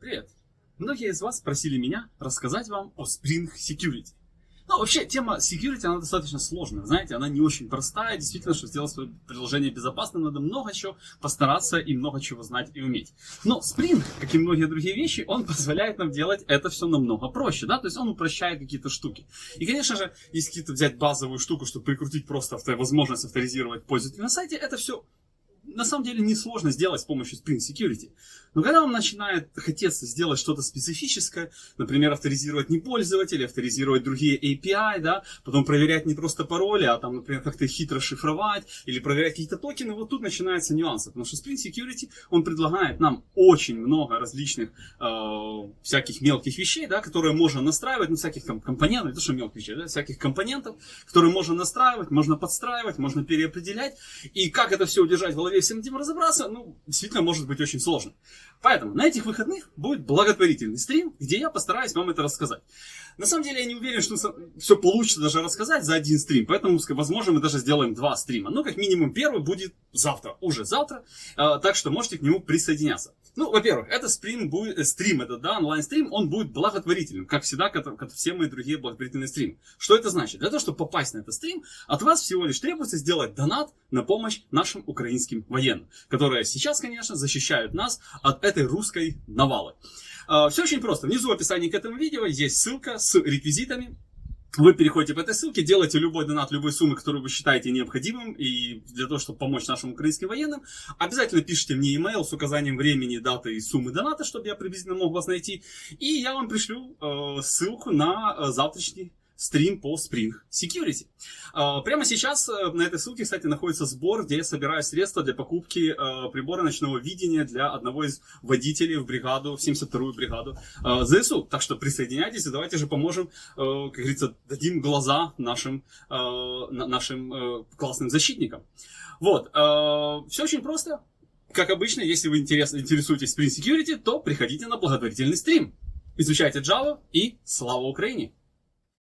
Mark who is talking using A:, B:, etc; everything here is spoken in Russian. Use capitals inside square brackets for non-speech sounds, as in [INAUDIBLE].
A: Привет! Многие из вас просили меня рассказать вам о Spring Security. Ну, вообще, тема security, она достаточно сложная, знаете, она не очень простая. Действительно, чтобы сделать свое приложение безопасным, надо много чего постараться и много чего знать и уметь. Но Spring, как и многие другие вещи, он [LAUGHS] позволяет нам делать это все намного проще, да, то есть он упрощает какие-то штуки. И, конечно же, если какие-то взять базовую штуку, чтобы прикрутить просто авто, возможность авторизировать пользователя на сайте, это все на самом деле несложно сделать с помощью Spring Security. Но когда вам начинает хотеться сделать что-то специфическое, например, авторизировать не пользователя, авторизировать другие API, да, потом проверять не просто пароли, а там, например, как-то хитро шифровать или проверять какие-то токены, вот тут начинаются нюансы. Потому что Spring Security, он предлагает нам очень много различных э, всяких мелких вещей, да, которые можно настраивать, ну, всяких там компонентов, не то, что мелких вещей, да, всяких компонентов, которые можно настраивать, можно подстраивать, можно переопределять. И как это все удержать в голове, всем этим разобраться, ну, действительно может быть очень сложно. Поэтому на этих выходных будет благотворительный стрим, где я постараюсь вам это рассказать. На самом деле я не уверен, что все получится даже рассказать за один стрим, поэтому, возможно, мы даже сделаем два стрима. Ну, как минимум, первый будет завтра, уже завтра, э, так что можете к нему присоединяться. Ну, во-первых, это стрим будет, э, стрим это, да, онлайн-стрим, он будет благотворительным, как всегда, как, как все мои другие благотворительные стримы. Что это значит? Для того, чтобы попасть на этот стрим, от вас всего лишь требуется сделать донат на помощь нашим украинским военным, которые сейчас, конечно, защищают нас от этой русской навалы. Э, все очень просто. Внизу в описании к этому видео есть ссылка с реквизитами, вы переходите по этой ссылке, делаете любой донат любой суммы, которую вы считаете необходимым, и для того, чтобы помочь нашим украинским военным, обязательно пишите мне email с указанием времени, даты и суммы доната, чтобы я приблизительно мог вас найти, и я вам пришлю э, ссылку на э, завтрашний стрим по Spring Security. А, прямо сейчас э, на этой ссылке, кстати, находится сбор, где я собираю средства для покупки э, прибора ночного видения для одного из водителей в бригаду, в 72-ю бригаду э, ЗСУ. Так что присоединяйтесь и давайте же поможем, как говорится, дадим глаза нашим, нашим классным защитникам. Вот, все очень просто. Как обычно, если вы интересуетесь Spring Security, то приходите на благотворительный стрим. Изучайте Java и слава Украине!